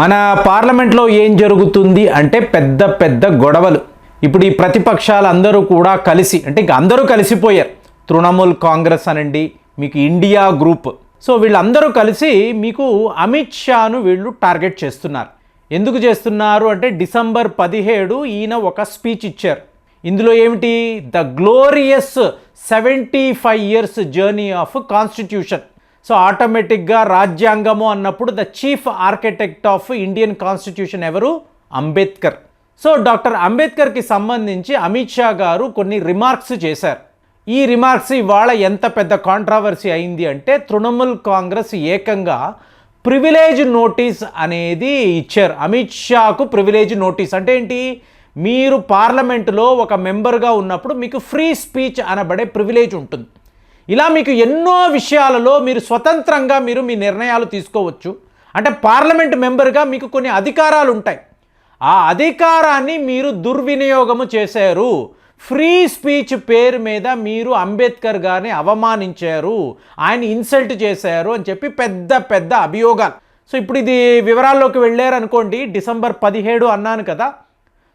మన పార్లమెంట్లో ఏం జరుగుతుంది అంటే పెద్ద పెద్ద గొడవలు. ఇప్పుడు ఈ ప్రతిపక్షాలు అందరూ కూడా కలిసి అంటే ఇంక అందరూ కలిసిపోయారు. తృణమూల్ కాంగ్రెస్ అనండి మీకు ఇండియా గ్రూప్. సో వీళ్ళందరూ కలిసి మీకు అమిత్ షాను వీళ్ళు టార్గెట్ చేస్తున్నారు. ఎందుకు చేస్తున్నారు అంటే డిసెంబర్ పదిహేడు ఈయన ఒక స్పీచ్ ఇచ్చారు. ఇందులో ఏమిటి? The glorious seventy five years journey of constitution. So ఆటోమేటిక్గా రాజ్యాంగము అన్నప్పుడు the chief architect of Indian constitution ఎవరు? అంబేద్కర్. సో డాక్టర్ అంబేద్కర్కి సంబంధించి అమిత్ షా గారు కొన్ని రిమార్క్స్ చేశారు. ఈ రిమార్క్స్ ఇవాళ ఎంత పెద్ద కాంట్రావర్సీ అయింది అంటే తృణమూల్ కాంగ్రెస్ ఏకంగా ప్రివిలేజ్ నోటీస్ అనేది ఇచ్చారు. అమిత్ షాకు ప్రివిలేజ్ నోటీస్ అంటే ఏంటి? మీరు పార్లమెంటులో ఒక మెంబర్గా ఉన్నప్పుడు మీకు ఫ్రీ స్పీచ్ అనబడే ప్రివిలేజ్ ఉంటుంది. ఇలా మీకు ఎన్నో విషయాలలో మీరు స్వతంత్రంగా మీరు మీ నిర్ణయాలు తీసుకోవచ్చు. అంటే పార్లమెంట్ మెంబర్గా మీకు కొన్ని అధికారాలు ఉంటాయి. ఆ అధికారాన్ని మీరు దుర్వినియోగము చేశారు. ఫ్రీ స్పీచ్ పేరు మీద మీరు అంబేద్కర్ గారిని అవమానించారు. ఆయన ఇన్సల్ట్ చేశారు అని చెప్పి పెద్ద పెద్ద అభియోగాలు. సో ఇప్పుడు ఇది వివరాల్లోకి వెళ్ళారు అనుకోండి డిసెంబర్ పదిహేడు అన్నాను కదా.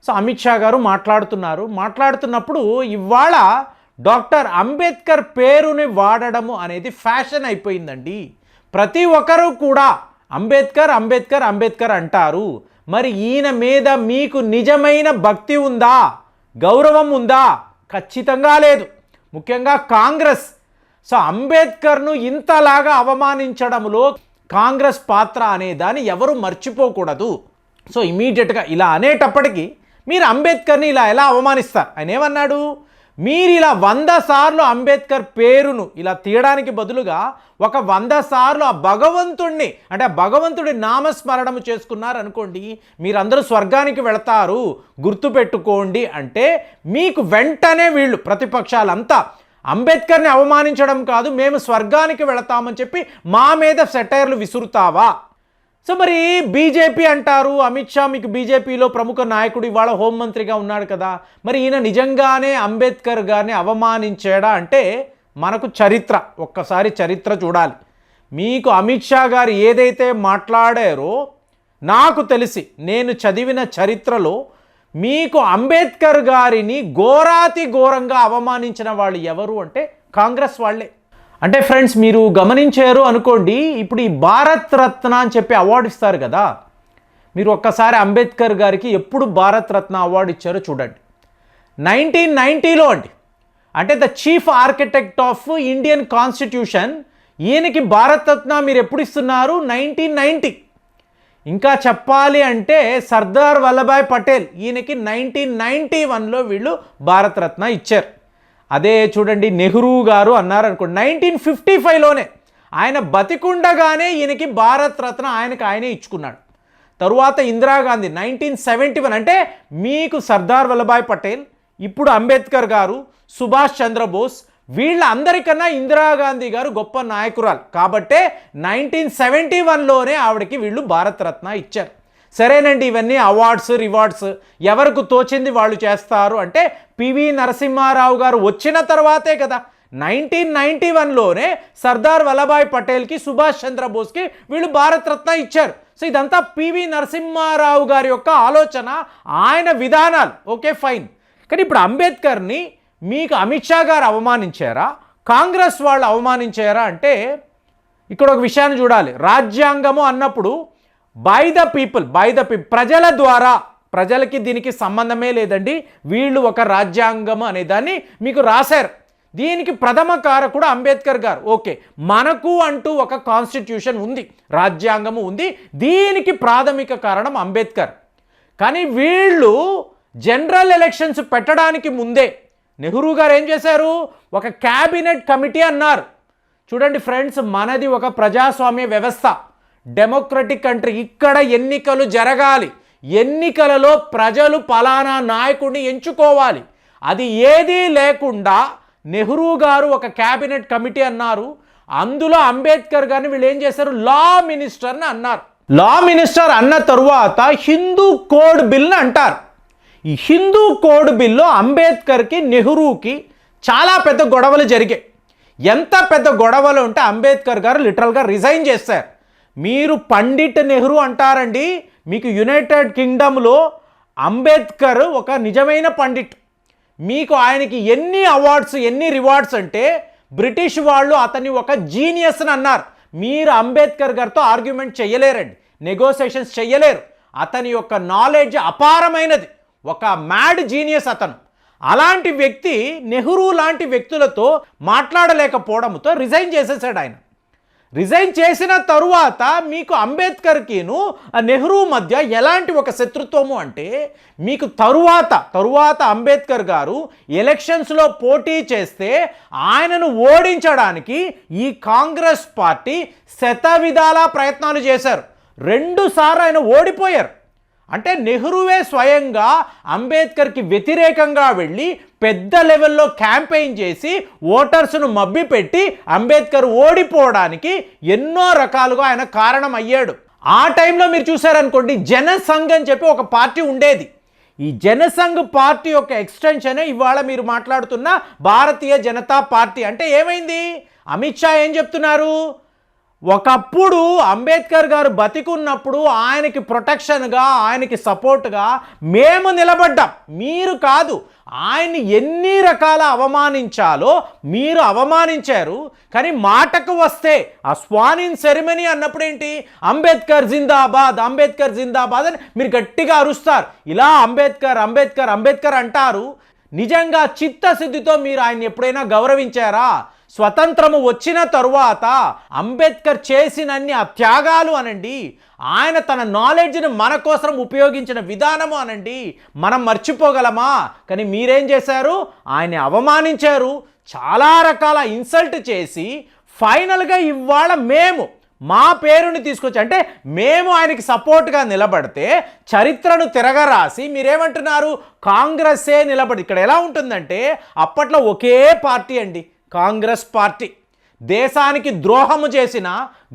సో అమిత్ షా గారు మాట్లాడుతున్నారు. మాట్లాడుతున్నప్పుడు ఇవాళ డాక్టర్ అంబేద్కర్ పేరుని వాడడము అనేది ఫ్యాషన్ అయిపోయిందండి. ప్రతి ఒక్కరూ కూడా అంబేద్కర్ అంబేద్కర్ అంబేద్కర్ అంటారు. మరి ఈయన మీద మీకు నిజమైన భక్తి ఉందా? గౌరవం ఉందా? ఖచ్చితంగా లేదు. ముఖ్యంగా కాంగ్రెస్. సో అంబేద్కర్ను ఇంతలాగా అవమానించడంలో కాంగ్రెస్ పాత్ర అనే దాన్ని ఎవరు మర్చిపోకూడదు. సో ఇమీడియట్గా ఇలా అనేటప్పటికీ మీరు అంబేద్కర్ని ఇలా ఎలా అవమానిస్తారు? ఆయన ఏమన్నాడు? మీరు ఇలా వంద సార్లు అంబేద్కర్ పేరును ఇలా తీయడానికి బదులుగా ఒక వంద సార్లు ఆ భగవంతుణ్ణి అంటే ఆ భగవంతుడి నామస్మరణము చేసుకున్నారు అనుకోండి మీరందరూ స్వర్గానికి వెళతారు గుర్తుపెట్టుకోండి అంటే మీకు వెంటనే వీళ్ళు ప్రతిపక్షాలంతా అంబేద్కర్ని అవమానించడం కాదు మేము స్వర్గానికి వెళతామని చెప్పి మా మీద సెటైర్లు విసురుతావా? సో మరి బీజేపీ అంటారు అమిత్ షా మీకు బీజేపీలో ప్రముఖ నాయకుడు ఇవాళ హోంమంత్రిగా ఉన్నాడు కదా. మరి ఈయన నిజంగానే అంబేద్కర్ గారిని అవమానించాడా అంటే మనకు చరిత్ర ఒక్కసారి చరిత్ర చూడాలి. మీకు అమిత్ షా గారు ఏదైతే మాట్లాడారో నాకు తెలిసి నేను చదివిన చరిత్రలో మీకు అంబేద్కర్ గారిని ఘోరాతి ఘోరంగా అవమానించిన వాళ్ళు ఎవరు అంటే కాంగ్రెస్ వాళ్ళే. అంటే ఫ్రెండ్స్ మీరు గమనించారు అనుకోండి ఇప్పుడు ఈ భారత్ రత్న అని చెప్పి అవార్డు ఇస్తారు కదా. మీరు ఒక్కసారి అంబేద్కర్ గారికి ఎప్పుడు భారత్ రత్న అవార్డు ఇచ్చారో చూడండి. నైన్టీన్ నైంటీలో అండి. అంటే the chief architect of Indian constitution ఈయనకి భారత్ రత్న మీరు ఎప్పుడు ఇస్తున్నారు? నైన్టీన్ నైంటీ ఇంకా చెప్పాలి అంటే సర్దార్ వల్లభాయ్ పటేల్ ఈయనకి నైన్టీన్ నైంటీ వన్లో వీళ్ళు భారతరత్న ఇచ్చారు. అదే చూడండి నెహ్రూ గారు అన్నారనుకోండి నైన్టీన్ ఫిఫ్టీ ఫైవ్లోనే ఆయన బతికుండగానే ఈయనకి భారత్ రత్న ఆయనకి ఆయనే ఇచ్చుకున్నాడు. తరువాత ఇందిరాగాంధీ నైన్టీన్ సెవెంటీ వన్ అంటే మీకు సర్దార్ వల్లభాయ్ పటేల్ ఇప్పుడు అంబేద్కర్ గారు సుభాష్ చంద్రబోస్ వీళ్ళ అందరికన్నా ఇందిరాగాంధీ గారు గొప్ప నాయకురాలు. కాబట్టే నైన్టీన్ సెవెంటీ వన్లోనే ఆవిడకి వీళ్ళు భారతరత్న ఇచ్చారు. సరేనండి ఇవన్నీ అవార్డ్స్ రివార్డ్స్. ఎవరికి తోచింది వాళ్ళు చేస్తారు అంటే పివి నరసింహారావు గారు వచ్చిన తర్వాతే కదా. నైన్టీన్ నైంటీ వన్లోనే సర్దార్ వల్లభాయ్ పటేల్కి సుభాష్ చంద్రబోస్కి వీళ్ళు భారతరత్న ఇచ్చారు. సో ఇదంతా పివి నరసింహారావు గారి యొక్క ఆలోచన ఆయన విధానాలు. Okay fine. కానీ ఇప్పుడు అంబేద్కర్ని మీకు అమిత్ షా గారు అవమానించారా? కాంగ్రెస్ వాళ్ళు అవమానించారా? అంటే ఇక్కడ ఒక విషయాన్ని చూడాలి. రాజ్యాంగము అన్నప్పుడు by the people by the people ప్రజల ద్వారా ప్రజలకి దీనికి సంబంధమే లేదండి. వీళ్ళు ఒక రాజ్యాంగం అనే దాన్ని మీకు రాశారు. దీనికి ప్రథమ కారకుడు అంబేద్కర్ గారు. ఓకే. మనకు అంటూ ఒక కాన్స్టిట్యూషన్ ఉంది. రాజ్యాంగము ఉంది. దీనికి ప్రాథమిక కారణం అంబేద్కర్. కానీ వీళ్ళు జనరల్ ఎలక్షన్స్ పెట్టడానికి ముందే నెహ్రూ గారు ఏం చేశారు? ఒక క్యాబినెట్ కమిటీ అన్నారు. చూడండి ఫ్రెండ్స్ మనది ఒక ప్రజాస్వామ్య వ్యవస్థ. డెమోక్రటిక్ కంట్రీ ఇక్కడ ఎన్నికలు జరగాలి. ఎన్నికలలో ప్రజలు పలానా నాయకుడిని ఎంచుకోవాలి. అది ఏదీ లేకుండా నెహ్రూ గారు ఒక క్యాబినెట్ కమిటీ అన్నారు. అందులో అంబేద్కర్ గారిని వీళ్ళు ఏం చేశారు? లా మినిస్టర్ని అన్నారు. లా మినిస్టర్ అన్న తరువాత హిందూ కోడ్ బిల్ని అంటారు. ఈ హిందూ కోడ్ బిల్లు అంబేద్కర్కి నెహ్రూకి చాలా పెద్ద గొడవలు జరిగాయి. ఎంత పెద్ద గొడవలు ఉంటే అంబేద్కర్ గారు లిటరల్గా రిజైన్ చేశారు. మీరు పండిట్ నెహ్రూ అంటారండి మీకు యునైటెడ్ కింగ్డమ్లో అంబేద్కర్ ఒక నిజమైన పండిట్. మీకు ఆయనకి ఎన్ని అవార్డ్స్ ఎన్ని రివార్డ్స్ అంటే బ్రిటిష్ వాళ్ళు అతన్ని ఒక జీనియస్ అని అన్నారు. మీరు అంబేద్కర్ గారితో ఆర్గ్యుమెంట్ చేయలేరండి నెగోసియేషన్స్ చేయలేరు అతని యొక్క నాలెడ్జ్ అపారమైనది ఒక మ్యాడ్ జీనియస్ అతను. అలాంటి వ్యక్తి నెహ్రూ లాంటి వ్యక్తులతో మాట్లాడలేకపోవడంతో రిజైన్ చేసేసాడు ఆయన. రిజైన్ చేసిన తరువాత మీకు అంబేద్కర్కిను నెహ్రూ మధ్య ఎలాంటి ఒక శత్రుత్వము అంటే మీకు తరువాత తరువాత అంబేద్కర్ గారు ఎలక్షన్స్లో పోటీ చేస్తే ఆయనను ఓడించడానికి ఈ కాంగ్రెస్ పార్టీ శత విధాలా ప్రయత్నాలు చేశారు. రెండుసార్లు ఆయన ఓడిపోయారు. అంటే నెహ్రూవే స్వయంగా అంబేద్కర్కి వ్యతిరేకంగా వెళ్ళి పెద్ద లెవెల్లో క్యాంపెయిన్ చేసి ఓటర్స్ను మబ్బిపెట్టి అంబేద్కర్ ఓడిపోవడానికి ఎన్నో రకాలుగా ఆయన కారణం అయ్యాడు ఆ టైంలో మీరు చూసారనుకోండి జనసంఘ్ అని చెప్పి ఒక పార్టీ ఉండేది. ఈ జనసంఘ్ పార్టీ యొక్క ఎక్స్టెన్షనే ఇవాళ మీరు మాట్లాడుతున్న భారతీయ జనతా పార్టీ. అంటే ఏమైంది? అమిత్ షా ఏం చెప్తున్నారు? ఒకప్పుడు అంబేద్కర్ గారు బతికున్నప్పుడు ఆయనకి ప్రొటెక్షన్గా ఆయనకి సపోర్ట్గా మేము నిలబడ్డాం. మీరు కాదు ఆయన్ని ఎన్ని రకాల అవమానించాలో మీరు అవమానించారు. కానీ మాటకు వస్తే ఆ స్వానిన్ సెరమనీ అన్నప్పుడు ఏంటి? అంబేద్కర్ జిందాబాద్ అంబేద్కర్ జిందాబాద్ అని మీరు గట్టిగా అరుస్తారు. ఇలా అంబేద్కర్ అంబేద్కర్ అంబేద్కర్ అంటారు. నిజంగా చిత్తశుద్ధితో మీరు ఆయన్ని ఎప్పుడైనా గౌరవించారా? స్వతంత్రము వచ్చిన తరువాత అంబేద్కర్ చేసినన్ని ఆ త్యాగాలు అనండి ఆయన తన నాలెడ్జ్ని మన కోసం ఉపయోగించిన విధానము అనండి మనం మర్చిపోగలమా? కానీ మీరేం చేశారు? ఆయన అవమానించారు. చాలా రకాల ఇన్సల్ట్ చేసి ఫైనల్గా ఇవాళ మేము మా పేరుని తీసుకొచ్చి అంటే మేము ఆయనకి సపోర్ట్గా నిలబడితే చరిత్రను తిరగరాసి మీరేమంటున్నారు? కాంగ్రెస్సే నిలబడి ఇక్కడ ఎలా ఉంటుందంటే అప్పట్లో ఒకే పార్టీ అండి. కాంగ్రెస్ పార్టీ. దేశానికి ద్రోహము చేసిన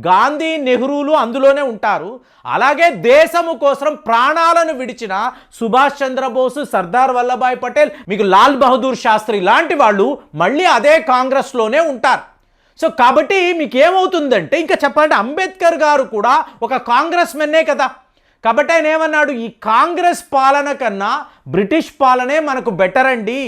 గాంధీ నెహ్రూలు అందులోనే ఉంటారు. అలాగే దేశము కోసం ప్రాణాలను విడిచిన సుభాష్ చంద్రబోసు సర్దార్ వల్లభాయ్ పటేల్ మీకు లాల్ బహదూర్ శాస్త్రి లాంటి వాళ్ళు మళ్ళీ అదే కాంగ్రెస్లోనే ఉంటారు. సో కాబట్టి మీకు ఏమవుతుందంటే ఇంకా చెప్పాలంటే అంబేద్కర్ గారు కూడా ఒక కాంగ్రెస్ మెన్నే కదా. కాబట్టి ఆయన ఏమన్నాడు? ఈ కాంగ్రెస్ పాలన కన్నా బ్రిటిష్ పాలనే మనకు బెటర్ అండి.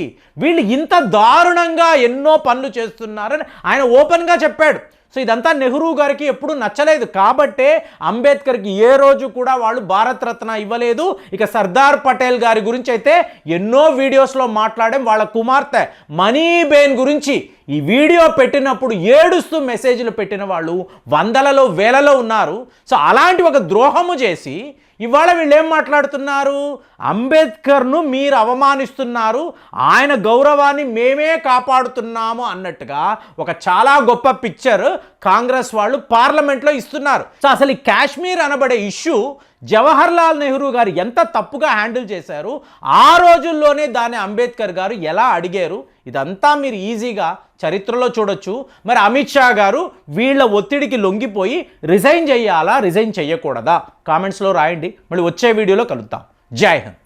వీళ్ళు ఇంత దారుణంగా ఎన్నో పనులు చేస్తున్నారని ఆయన ఓపెన్గా చెప్పాడు. సో ఇదంతా నెహ్రూ గారికి ఎప్పుడూ నచ్చలేదు. కాబట్టే అంబేద్కర్కి ఏ రోజు కూడా వాళ్ళు భారతరత్న ఇవ్వలేదు. ఇక సర్దార్ పటేల్ గారి గురించి అయితే ఎన్నో వీడియోస్లో మాట్లాడాం. వాళ్ళ కుమార్తె మనీబేన్ గురించి ఈ వీడియో పెట్టినప్పుడు ఏడుస్తూ మెసేజ్లు పెట్టిన వాళ్ళు వందలలో వేలలో ఉన్నారు. సో అలాంటి ఒక ద్రోహము చేసి ఇవాళ వీళ్ళు ఏం మాట్లాడుతున్నారు? అంబేద్కర్ను మీరు అవమానిస్తున్నారు. ఆయన గౌరవాన్ని మేమే కాపాడుతున్నాము అన్నట్టుగా ఒక చాలా గొప్ప పిక్చర్ కాంగ్రెస్ వాళ్ళు పార్లమెంట్లో ఇస్తున్నారు. సో అసలు ఈ కాశ్మీర్ అనబడే ఇష్యూ జవహర్ లాల్ నెహ్రూ గారు ఎంత తప్పుగా హ్యాండిల్ చేశారు ఆ రోజుల్లోనే దాన్ని అంబేద్కర్ గారు ఎలా అడిగారు ఇదంతా మీరు ఈజీగా చరిత్రలో చూడొచ్చు. మరి అమిత్ షా గారు వీళ్ళ ఒత్తిడికి లొంగిపోయి రిజైన్ చేయాలా రిజైన్ చేయకూడదా? కామెంట్స్లో రాయండి. మళ్ళీ వచ్చే వీడియోలో కలుద్దాం. జై హింద్.